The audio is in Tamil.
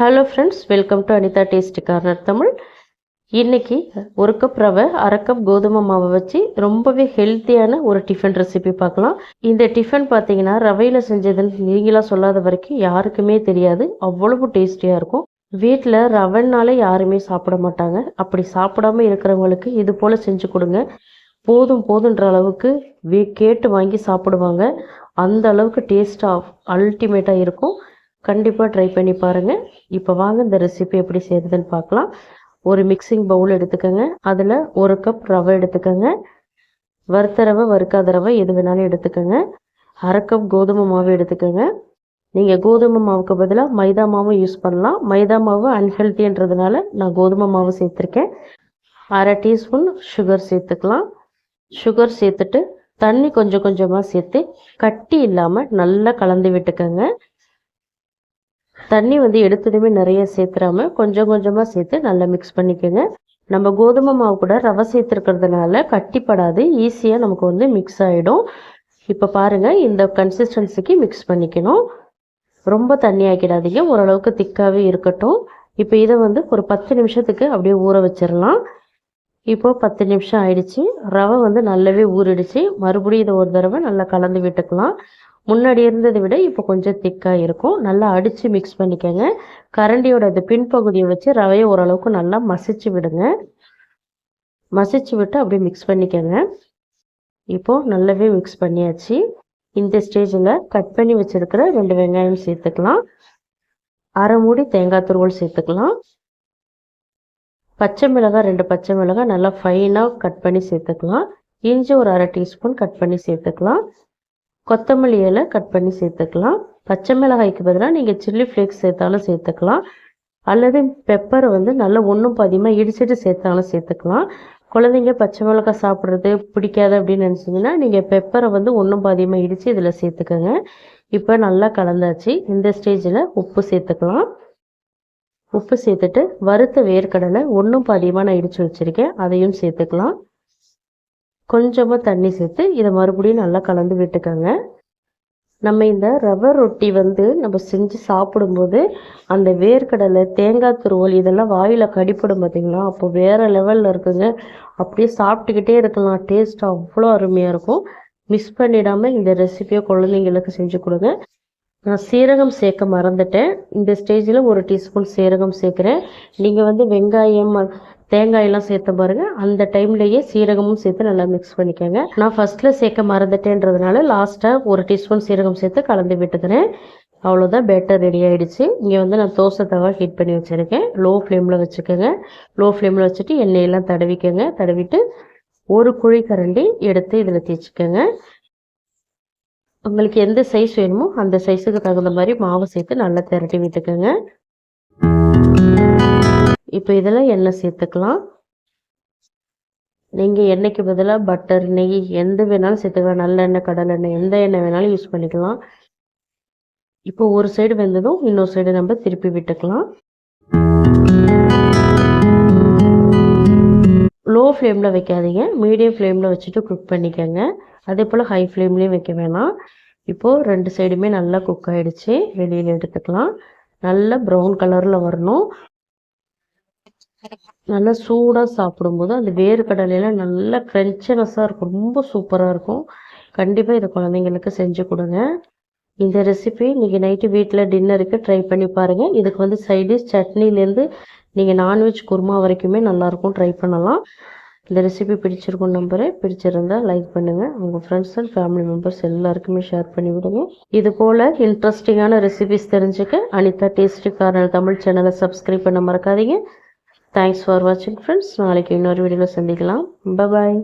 Hello friends welcome to Anitha taste corner Tamil இன்றைக்கி ஒரு கப் ரவை அரை கப் கோதுமை மாவை வச்சு ரொம்பவே ஹெல்த்தியான ஒரு டிஃபன் ரெசிபி பார்க்கலாம். இந்த டிஃபன் பார்த்தீங்கன்னா ரவையில் செஞ்சதுன்னு நீங்களாக சொல்லாத வரைக்கும் யாருக்குமே தெரியாது. அவ்வளவு டேஸ்டியாக இருக்கும். வீட்டில் ரவைனாலே யாருமே சாப்பிட மாட்டாங்க. அப்படி சாப்பிடாம இருக்கிறவங்களுக்கு இது போல் செஞ்சு கொடுங்க. போதும் போதுன்ற அளவுக்கு வே கேட்டு வாங்கி சாப்பிடுவாங்க. அந்த அளவுக்கு டேஸ்ட்டாக அல்டிமேட்டாக இருக்கும். கண்டிப்பாக ட்ரை பண்ணி பாருங்கள் இப்போ வாங்க இந்த ரெசிபி எப்படி செய்யுதுன்னு பார்க்கலாம் ஒரு மிக்சிங் பவுல் எடுத்துக்கோங்க. அதில் ஒரு கப் ரவை எடுத்துக்கோங்க. வறுத்த ரவை வறுக்காத ரவை எது வேணாலும் எடுத்துக்கோங்க. அரை கப் கோதுமை மாவு எடுத்துக்கோங்க. நீங்கள் கோதுமை மாவுக்கு பதிலாக மைதா மாவும் யூஸ் பண்ணலாம். மைதா மாவு அன்ஹெல்த்தின்றதுனால நான் கோதுமை மாவு சேர்த்துருக்கேன். அரை டீஸ்பூன் சுகர் சேர்த்துக்கலாம். சுகர் சேர்த்துட்டு தண்ணி கொஞ்சம் கொஞ்சமாக சேர்த்து கட்டி இல்லாமல் நல்லா கலந்து விட்டுக்கோங்க. தண்ணி வந்து எடுத்ததுமே நிறைய சேர்த்துறாமல் கொஞ்சம் கொஞ்சமாக சேர்த்து நல்லா மிக்ஸ் பண்ணிக்கோங்க. நம்ம கோதுமை மாவு கூட ரவை சேர்த்துருக்கிறதுனால கட்டிப்படாது ஈஸியாக நமக்கு வந்து மிக்ஸ் ஆகிடும் இப்போ பாருங்கள் இந்த கன்சிஸ்டன்சிக்கு மிக்ஸ் பண்ணிக்கணும். ரொம்ப தண்ணி ஆக்கிடாதீங்க ஓரளவுக்கு திக்காகவே இருக்கட்டும். இப்போ இதை வந்து ஒரு பத்து நிமிஷத்துக்கு அப்படியே ஊற வச்சிடலாம். இப்போ பத்து நிமிஷம் ஆயிடுச்சு. ரவை வந்து நல்லாவே ஊறிடுச்சு. மறுபடியும் இதை ஒரு தடவை நல்லா கலந்து விட்டுக்கலாம். முன்னாடி இருந்ததை விட இப்போ கொஞ்சம் திக்காக இருக்கும். நல்லா அடித்து மிக்ஸ் பண்ணிக்கோங்க. கரண்டியோட அந்த பின்பகுதியை வச்சு ரவையை ஓரளவுக்கு நல்லா மசிச்சு விடுங்க. மசிச்சு விட்டு அப்படியே மிக்ஸ் பண்ணிக்கோங்க. இப்போது நல்லாவே மிக்ஸ் பண்ணியாச்சு. இந்த ஸ்டேஜில் கட் பண்ணி வச்சுருக்கிற ரெண்டு வெங்காயம் சேர்த்துக்கலாம். அரை மூடி தேங்காய் துருவல் சேர்த்துக்கலாம். பச்சை மிளகாய் ரெண்டு பச்சை மிளகாய் நல்லா ஃபைனாக கட் பண்ணி சேர்த்துக்கலாம். இஞ்சி ஒரு அரை டீஸ்பூன் கட் பண்ணி சேர்த்துக்கலாம். கொத்தமல்லி இலை கட் பண்ணி சேர்த்துக்கலாம். பச்சை மிளகாய்க்கு பதிலாக நீங்கள் சில்லி ஃப்ளேக்ஸ் சேர்த்தாலும் சேர்த்துக்கலாம். அல்லது பெப்பரை வந்து நல்லா ஒன்றும் பாதியமாக இடிச்சிட்டு சேர்த்தாலும் சேர்த்துக்கலாம். குழந்தைங்க பச்சை மிளகாய் சாப்பிட்றது பிடிக்காது அப்படின்னு நினச்சிங்கன்னா நீங்கள் பெப்பரை வந்து ஒன்றும் பாதியமாக இடித்து இதில் சேர்த்துக்கோங்க. இப்போ நல்லா கலந்தாச்சு. இந்த ஸ்டேஜில் உப்பு சேர்த்துக்கலாம். உப்பு சேர்த்துட்டு வறுத்த வேர்க்கடலை ஒன்றும் பாதியமாக நான் இடித்து வச்சுருக்கேன். அதையும் சேர்த்துக்கலாம். கொஞ்சமாக தண்ணி சேர்த்து இதை மறுபடியும் நல்லா கலந்து விட்டுக்கோங்க. நம்ம இந்த ரவை ரொட்டி வந்து நம்ம செஞ்சு சாப்பிடும்போது அந்த வேர்க்கடலை தேங்காய் துருவல் இதெல்லாம் வாயில் கடிப்படும் பார்த்தீங்களா அப்போ வேறு லெவலில் இருக்குங்க. அப்படியே சாப்பிட்டுக்கிட்டே இருக்கலாம். டேஸ்ட் அவ்வளோ அருமையாக இருக்கும். மிஸ் பண்ணிடாமல் இந்த ரெசிபியை குழந்தைங்களுக்கு செஞ்சு கொடுங்க. நான் சீரகம் சேர்க்க மறந்துட்டேன். இந்த ஸ்டேஜில் ஒரு டீஸ்பூன் சீரகம் சேர்க்குறேன். நீங்கள் வந்து வெங்காயம் தேங்காயெல்லாம் சேர்த்த பாருங்க. அந்த டைம்லேயே சீரகமும் சேர்த்து நல்லா மிக்ஸ் பண்ணிக்கோங்க. நான் ஃபர்ஸ்ட்டில் சேர்க்க மறந்துட்டேன்றதுனால லாஸ்ட்டாக ஒரு டீஸ்பூன் சீரகம் சேர்த்து கலந்து விட்டுக்கிறேன். அவ்வளோதான் பேட்டர் ரெடி ஆகிடுச்சு இங்கே வந்து நான் தோசை தவா ஹீட் பண்ணி வச்சுருக்கேன். லோ ஃப்ளேமில் வச்சுக்கோங்க லோ ஃப்ளேமில் வச்சுட்டு எண்ணெயெல்லாம் தடவிக்கோங்க. தடவிட்டு ஒரு குழி கரண்டி எடுத்து இதில் தேய்ச்சிக்கோங்க. உங்களுக்கு எந்த சைஸ் வேணுமோ அந்த சைஸுக்கு தகுந்த மாதிரி மாவு சேர்த்து நல்லா திரட்டி விட்டுக்கோங்க. இப்போ இதில் எண்ணெய் சேர்த்துக்கலாம். நீங்கள் எண்ணெய்க்கு பதிலாக பட்டர் நெய் எந்த வேணாலும் சேர்த்துக்கலாம். நல்லெண்ணெய் கடலெண்ணெய் எந்த எண்ணெய் வேணாலும் யூஸ் பண்ணிக்கலாம். இப்போ ஒரு சைடு வெந்ததும் இன்னொரு சைடு நம்ம திருப்பி விட்டுக்கலாம். லோ ஃப்ளேமில் வைக்காதீங்க மீடியம் ஃப்ளேமில் வச்சுட்டு குக் பண்ணிக்கோங்க. அதே போல் ஹை ஃப்ளேம்லேயும் வைக்க வேணாம். இப்போது ரெண்டு சைடுமே நல்லா குக் ஆகிடுச்சு வெளியில் எடுத்துக்கலாம். நல்ல ப்ரௌன் கலரில் வரணும். நல்லா சூடாக சாப்பிடும்போது அந்த வேர்க்கடலையெல்லாம் நல்லா க்ரன்ச்சினஸாக இருக்கும். ரொம்ப சூப்பராக இருக்கும். கண்டிப்பாக இதை குழந்தைங்களுக்கு செஞ்சு கொடுங்க. இந்த ரெசிபி நீங்கள் நைட்டு வீட்டில் டின்னருக்கு ட்ரை பண்ணி பாருங்கள் இதுக்கு வந்து சைடிஷ் சட்னிலேருந்து நீங்கள் நான்வெஜ் குருமா வரைக்குமே நல்லாயிருக்கும். ட்ரை பண்ணலாம். இந்த ரெசிபி பிடிச்சிருக்கும் நம்பரே பிடிச்சிருந்தா லைக் பண்ணுங்கள் உங்கள் ஃப்ரெண்ட்ஸ் அண்ட் ஃபேமிலி மெம்பர்ஸ் எல்லாருக்குமே ஷேர் பண்ணி விடுங்க. இது போல் இன்ட்ரெஸ்டிங்கான ரெசிபிஸ் தெரிஞ்சுக்க அனிதா டேஸ்டி கார்னர் தமிழ் சேனலை சப்ஸ்கிரைப் பண்ண மறக்காதீங்க. தேங்க்ஸ் ஃபார் வாட்சிங் ஃப்ரெண்ட்ஸ் நாளைக்கு இன்னொரு வீடியோவில் சந்திக்கலாம். பாய்